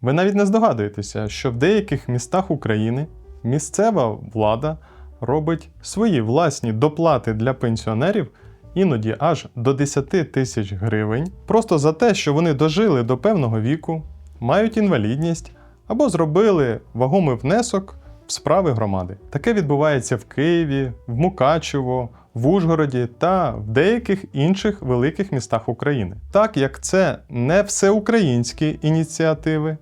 Ви навіть не здогадуєтеся, що в деяких містах України місцева влада робить свої власні доплати для пенсіонерів іноді аж до 10 тисяч гривень, просто за те, що вони дожили до певного віку, мають інвалідність або зробили вагомий внесок в справи громади. Таке відбувається в Києві, в Мукачево, в Ужгороді та в деяких інших великих містах України. Так як це не всеукраїнські ініціативи,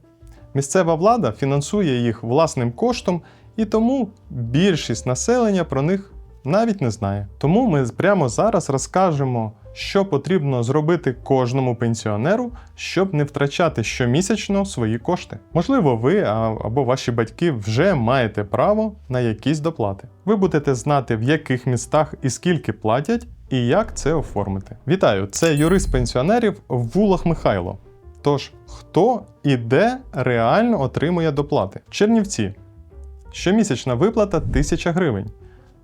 місцева влада фінансує їх власним коштом, і тому більшість населення про них навіть не знає. Тому ми прямо зараз розкажемо, що потрібно зробити кожному пенсіонеру, щоб не втрачати щомісячно свої кошти. Можливо, ви або ваші батьки вже маєте право на якісь доплати. Ви будете знати, в яких містах і скільки платять, і як це оформити. Вітаю! Це юрист пенсіонерів Вулах Михайло. Тож, хто і де реально отримує доплати? Чернівці. Щомісячна виплата 1000 гривень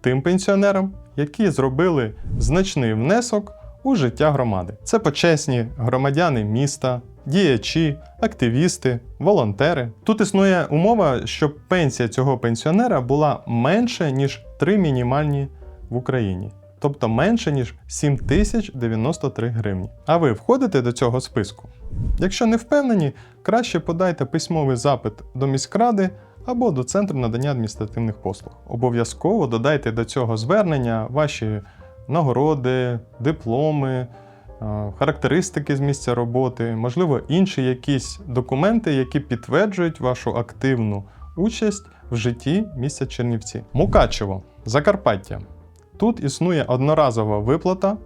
тим пенсіонерам, які зробили значний внесок у життя громади. Це почесні громадяни міста, діячі, активісти, волонтери. Тут існує умова, щоб пенсія цього пенсіонера була менше, ніж 3 мінімальні в Україні. Тобто менше, ніж 7093 гривні. А ви входите до цього списку? Якщо не впевнені, краще подайте письмовий запит до міськради або до центру надання адміністративних послуг. Обов'язково додайте до цього звернення ваші нагороди, дипломи, е, характеристики з місця роботи, можливо, інші якісь документи, які підтверджують вашу активну участь в житті місця Чернівці. Мукачево, Закарпаття. Тут існує одноразова виплата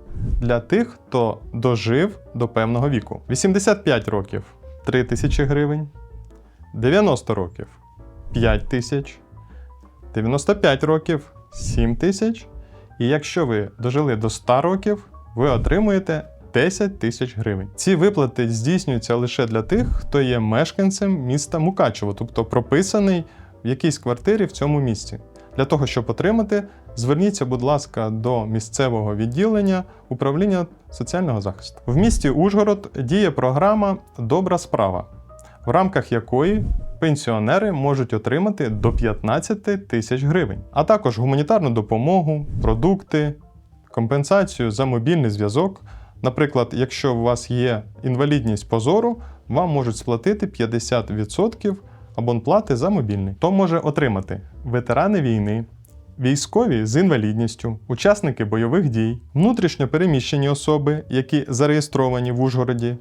для тих, хто дожив до певного віку. 85 років 3 тисячі гривень, 90 років 5 тисяч, 95 років 7 тисяч. І якщо ви дожили до 100 років, ви отримуєте 10 тисяч гривень. Ці виплати здійснюються лише для тих, хто є мешканцем міста Мукачево, тобто прописаний в якійсь квартирі в цьому місті. Для того, щоб отримати, зверніться, будь ласка, до місцевого відділення управління соціального захисту. В місті Ужгород діє програма Добра справа, в рамках якої пенсіонери можуть отримати до 15 тисяч гривень, а також гуманітарну допомогу, продукти, компенсацію за мобільний зв'язок. Наприклад, якщо у вас є інвалідність по зору, вам можуть сплатити 50% абонплати за мобільний. То може отримати ветерани війни, військові з інвалідністю, учасники бойових дій, внутрішньо переміщені особи, які зареєстровані в Ужгороді,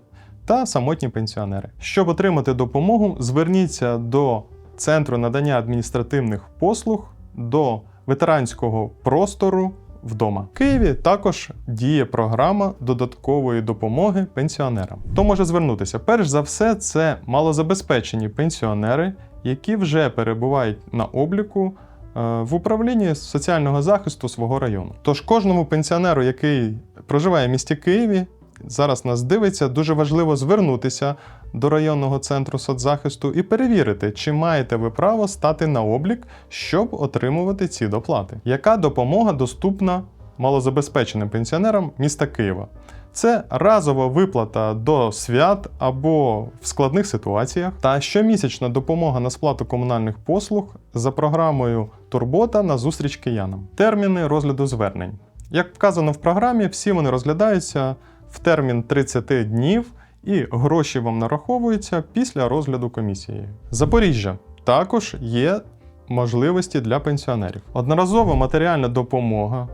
та самотні пенсіонери. Щоб отримати допомогу, зверніться до Центру надання адміністративних послуг до ветеранського простору вдома. В Києві також діє програма додаткової допомоги пенсіонерам. Хто може звернутися? Перш за все, це малозабезпечені пенсіонери, які вже перебувають на обліку в управлінні соціального захисту свого району. Тож кожному пенсіонеру, який проживає в місті Києві, зараз нас дивиться, дуже важливо звернутися до районного центру соцзахисту і перевірити, чи маєте ви право стати на облік, щоб отримувати ці доплати. Яка допомога доступна малозабезпеченим пенсіонерам міста Києва? Це разова виплата до свят або в складних ситуаціях та щомісячна допомога на сплату комунальних послуг за програмою Турбота на зустріч киянам. Терміни розгляду звернень. Як вказано в програмі, всі вони розглядаються в термін 30 днів і гроші вам нараховуються після розгляду комісією. Запоріжжя також є можливості для пенсіонерів. Одноразова матеріальна допомога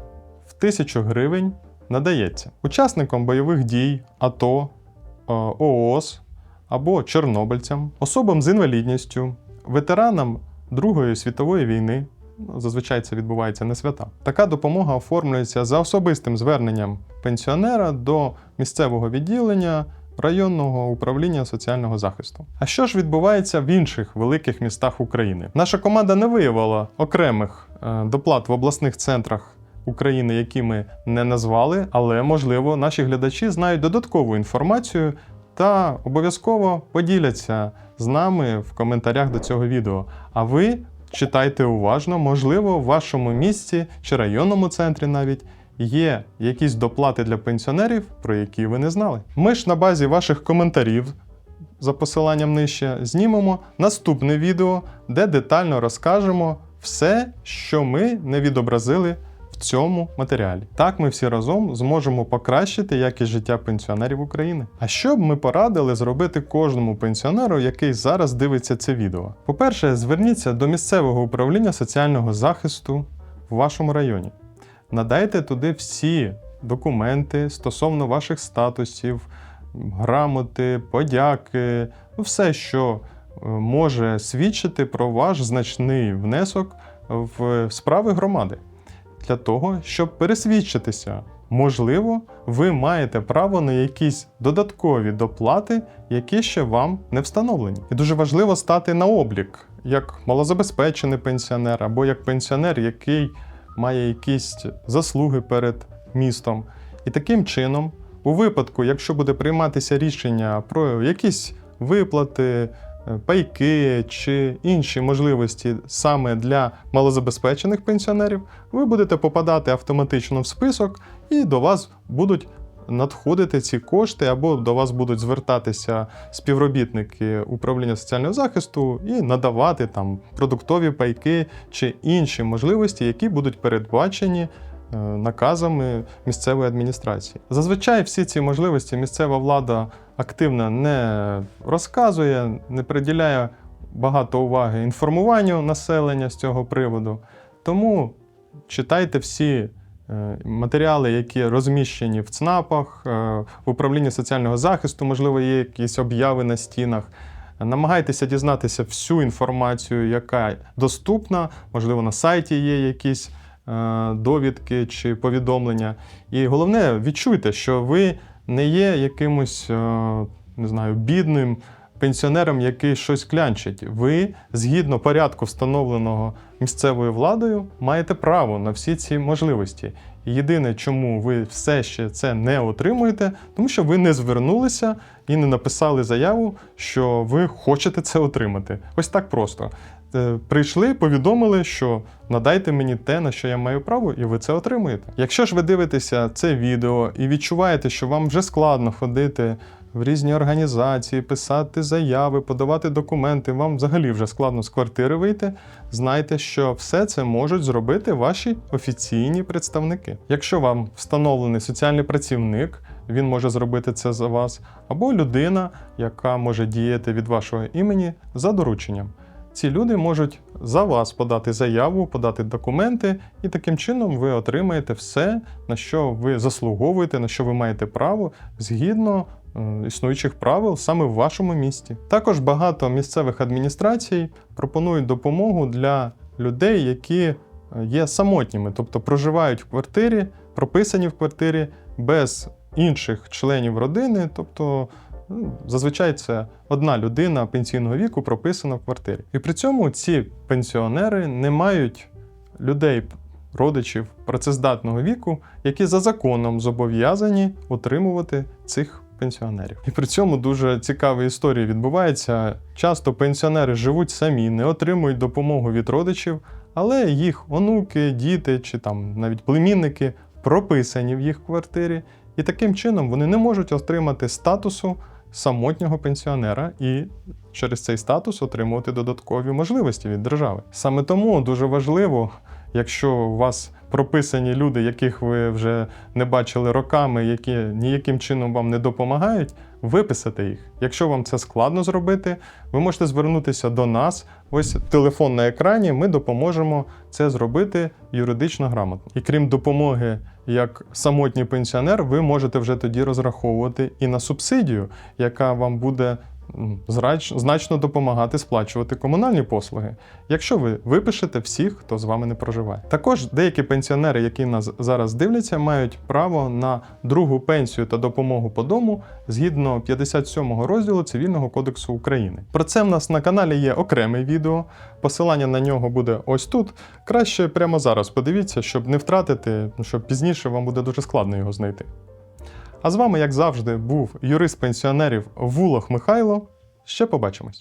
в 1000 гривень надається учасникам бойових дій, АТО, е, ООС або чорнобильцям, особам з інвалідністю, ветеранам Другої світової війни. Ну, Зазвичай це відбувається на свята. Така допомога оформлюється за особистим зверненням пенсіонера до місцевого відділення районного управління соціального захисту. А що ж відбувається в інших великих містах України? Наша команда не виявила окремих е, доплат в обласних центрах України, які ми не назвали, але можливо наші глядачі знають додаткову інформацію та обов'язково поділяться з нами в коментарях до цього відео. А ви читайте уважно, можливо, в вашому місті чи районному центрі навіть є якісь доплати для пенсіонерів, про які ви не знали. Ми ж на базі ваших коментарів за посиланням нижче знімемо наступне відео, де детально розкажемо все, що ми не відобразили цьому матеріалі. Так ми всі разом зможемо покращити якість життя пенсіонерів України. А що б ми порадили зробити кожному пенсіонеру, який зараз дивиться це відео? По-перше, зверніться до місцевого управління соціального захисту в вашому районі. Надайте туди всі документи стосовно ваших статусів, грамоти, подяки, ну все, що е, може свідчити про ваш значний внесок в справи громади. Для того, щоб пересвідчитися, можливо, ви маєте право на якісь додаткові доплати, які ще вам не встановлені. І дуже важливо стати на облік як малозабезпечений пенсіонер або як пенсіонер, який має якісь заслуги перед містом. І таким чином, у випадку, якщо буде прийматися рішення про якісь виплати, пайки чи інші можливості саме для малозабезпечених пенсіонерів, ви будете попадати автоматично в список, і до вас будуть надходити ці кошти, або до вас будуть звертатися співробітники управління соціального захисту і надавати там продуктові пайки чи інші можливості, які будуть передбачені е, наказами місцевої адміністрації. Зазвичай всі ці можливості місцева влада активно не розказує, не приділяє багато уваги інформуванню населення з цього приводу. Тому читайте всі е, матеріали, які розміщені в ЦНАПах, е, в управлінні соціального захисту, можливо, є якісь обяви на стінах. Намагайтеся дізнатися всю інформацію, яка доступна, можливо, на сайті є якісь е, довідки чи повідомлення. І головне, відчуйте, що ви не є якимось е, не знаю, бідним пенсіонером, який щось клянчить. Ви, згідно порядку, встановленого місцевою владою, маєте право на всі ці можливості. Єдине, чому ви все ще це не отримуєте, тому що ви не звернулися і не написали заяву, що ви хочете це отримати. Ось так просто. Е, Прийшли, повідомили, що надайте мені те, на що я маю право, і ви це отримуєте. Якщо ж ви дивитеся це відео і відчуваєте, що вам вже складно ходити в різні організації, писати заяви, подавати документи, вам взагалі вже складно з квартири вийти, знайте, що все це можуть зробити ваші офіційні представники. Якщо вам встановлений соціальний працівник, він може зробити це за вас, або людина, яка може діяти від вашого імені за дорученням. Ці люди можуть за вас подати заяву, подати документи, і таким чином ви отримаєте все, на що ви заслуговуєте, на що ви маєте право згідно е, існуючих правил саме в вашому місті. Також багато місцевих адміністрацій пропонують допомогу для людей, які е, є самотніми, тобто проживають в квартирі, прописані в квартирі без інших членів родини, тобто Зазвичай це одна людина пенсійного віку прописана в квартирі. І при цьому ці пенсіонери не мають людей, родичів працездатного віку, які за законом зобов'язані утримувати цих пенсіонерів. І при цьому дуже цікаві історії відбуваються. Часто пенсіонери живуть самі, не отримують допомогу від родичів, але їх онуки, діти чи там навіть племінники прописані в їх квартирі. І таким чином вони не можуть отримати статусу самотнього пенсіонера і через цей статус отримувати додаткові можливості від держави. Саме тому дуже важливо, якщо у вас прописані люди, яких ви вже не бачили роками, які ніяким чином вам не допомагають, виписати їх. Якщо вам це складно зробити, ви можете звернутися до нас. Ось телефон на екрані, ми допоможемо це зробити юридично грамотно. І крім допомоги як самотній пенсіонер, ви можете вже тоді розраховувати і на субсидію, яка вам буде значно допомагати сплачувати комунальні послуги, якщо ви випишете всіх, хто з вами не проживає. Також деякі пенсіонери, які нас зараз дивляться, мають право на другу пенсію та допомогу по дому згідно 57 розділу Цивільного кодексу України. Про це в нас на каналі є окреме відео. Посилання на нього буде ось тут. Краще прямо зараз подивіться, щоб не втратити, ну, щоб пізніше вам буде дуже складно його знайти. А з вами, як завжди, був юрист пенсіонерів Вулох Михайло. Ще побачимось.